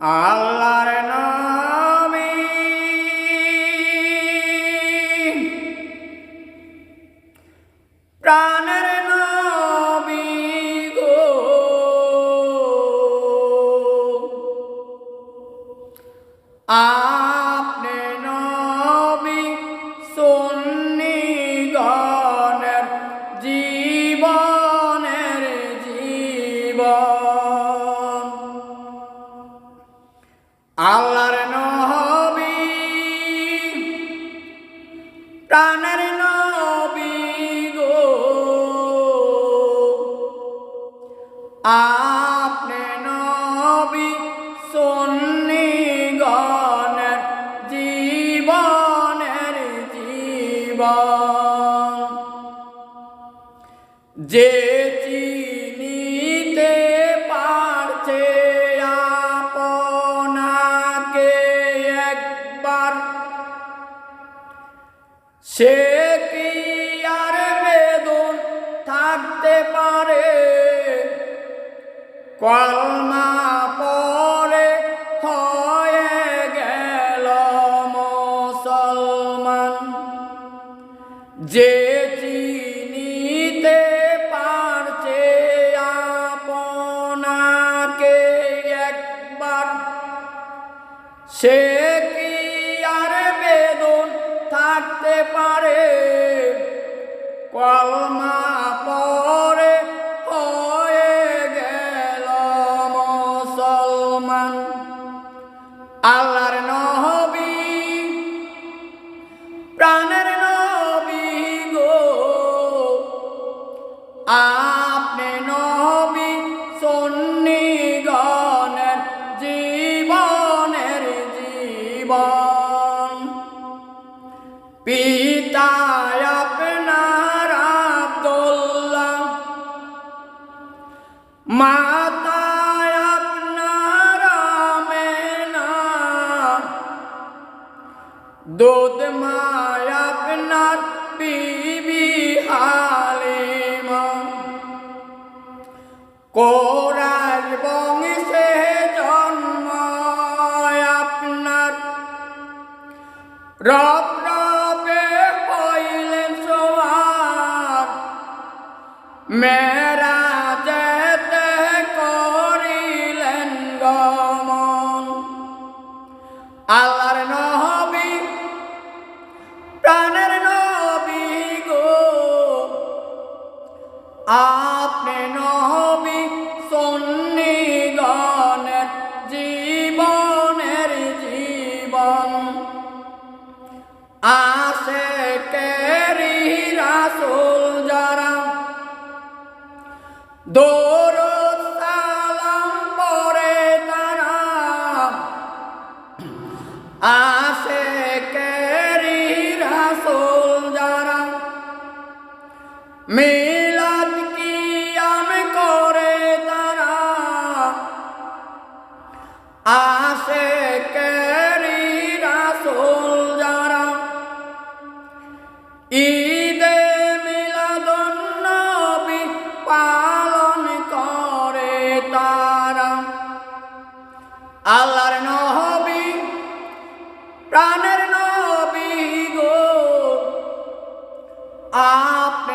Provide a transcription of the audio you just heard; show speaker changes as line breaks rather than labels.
আল্লাহর নামে। প্রাণের নামে গো। আপনি আল্লাহর নবী প্রাণের নবী গো। আপনি নবী সুন্নি গণের জীবনের জীবন। যে সে কি আর বেদন থাকতে পারে? কলমা পরে হয়ে গেল মুসলমান। যে চিনিতে পারছে আপনাকে একবার, সে কি থাকতে পারে। কলমা পরে হয়ে গেল মুসলমান। আল্লাহর নহবী প্রাণের নবী গো। আপনি নবী সন্নি গণের জীবনের জীবন। পিতা আপনার আব্দুল্লাহ মাতা আপনার আমেনা, দুধ মায় আপনার বিবি হালিমা। কোরআন বংশে জন্ম আপনার রবে মেরা যেতে করিলেন গমন। আল্লাহর নহবী প্রাণের নবী গো। আপনি নহবী সন্নি জীবনের জীবন। আসে কেরি রাসুল? দৌড় সালাম পরে তারা। আসে কেরি রাসুল যারা। মিলাদ Ah.